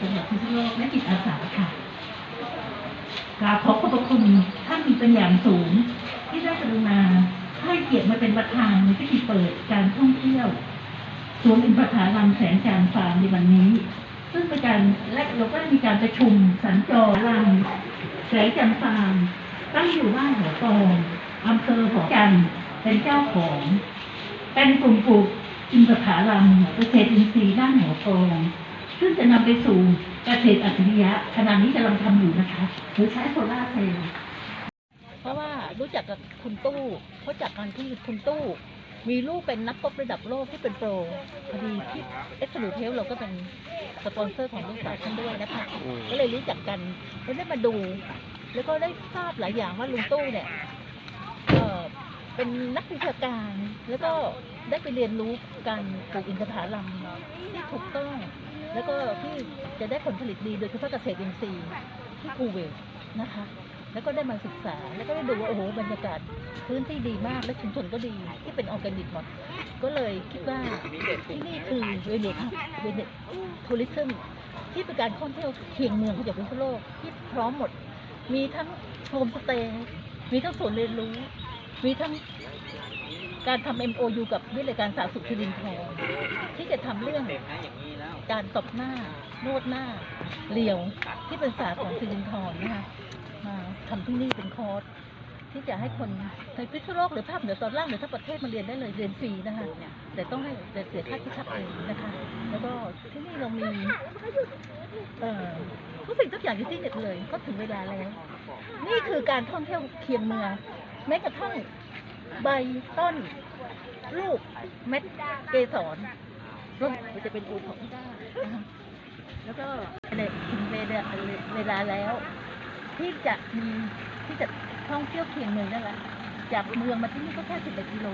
จังหวัดพิษณุโลกและจิตอาสาค่ะกราบขอขอบพระคุณท่านเป็นอย่างสูง ที่ได้กรุณาให้เกียรติมาเป็นประธานในพิธีเปิดการท่องเที่ยวสวนอินทผลัมแสงจานฟาร์มในวันนี้ ซึ่งเป็นการและเราก็ได้มีการประชุมสัญจรลังแสงจันทร์ฟาร์มตั้งอยู่บ้านหัวตองอำเภอหัวจันทร์เป็นเจ้าของ เป็นกลุ่มปลูกอินทผลัมเกษตรอินทรีย์ด้านหัวตอง ซึ่งจะนำไปสู่เกษตรอัจฉริยะขณะนี้กำลังทำอยู่นะคะโดยใช้โซลาร์เซลล์เพราะว่ารู้จักกับคุณตู้เขาจากการที่คุณตู้มีลูกเป็นนักกอล์ฟระดับโลกที่เป็นโปรพอดีที่เอ็กซ์ลูเทลเราก็เป็นสปอนเซอร์ของลูกสาวท่านด้วยนะคะก็เลยรู้จักกันแล้วได้มาดู แล้วก็ได้ทราบหลายอย่างว่าลุงตู้เนี่ยเเป็นนักวิชาการ แล้วก็ได้ไปเรียนรู้การปลูกอินทผลัมที่ถูกต้อง แล้วก็ที่จะได้ผลผลิตดีโดยเฉพาะเกษตรอินทรีย์ที่คูเวตนะคะ แล้วก็ได้มาศึกษาแล้วก็ได้ดูว่าโอ้โหบรรยากาศพื้นที่ดีมากและชุมชนก็ดีที่เป็นออร์แกนิกหมดก็เลยคิดว่าที่นี่คือเวเนตเวเนตทัวริซึมที่เป็นการท่องเที่ยวเคียงเมืองของจากพิษณุโลกที่พร้อมหมด มีทั้งโฮมสเตย์มีทั้งสวนเรียนรู้ มีทั้ง การทำ MOU กับวิทยาการสาธารณสุขสิรินทรที่จะทำเรื่องการตบหน้านวดหน้าเหลียวที่เป็นศาสตร์ของสิรินทรนะคะมาทำที่นี่เป็นคอร์สที่จะให้คนในพิษณุโลกหรือภาคเหนือตอนล่างหรือทั้งประเทศมาเรียนได้เลยเรียนฟรีนะคะแต่ต้องให้แต่เสียค่าที่พักเองนะคะ แล้วก็ที่นี่เรามีเอ่อทุกสิ่งทุกอย่างอยู่ที่เด็ดเลยก็ถึงเวลาแล้ว นี่คือการท่องเที่ยวเคียงเมืองแม้กระทั่ง ใบต้น ลูกเม็ดเกสรรสมันจะเป็นอูของแล้วก็ในเวลาเวลาแล้ว ที่จะมีที่จะท่องเที่ยวเขียงเมืองนั่นแหละจากเมืองมาที่นี่ก็แค่สิบกิโล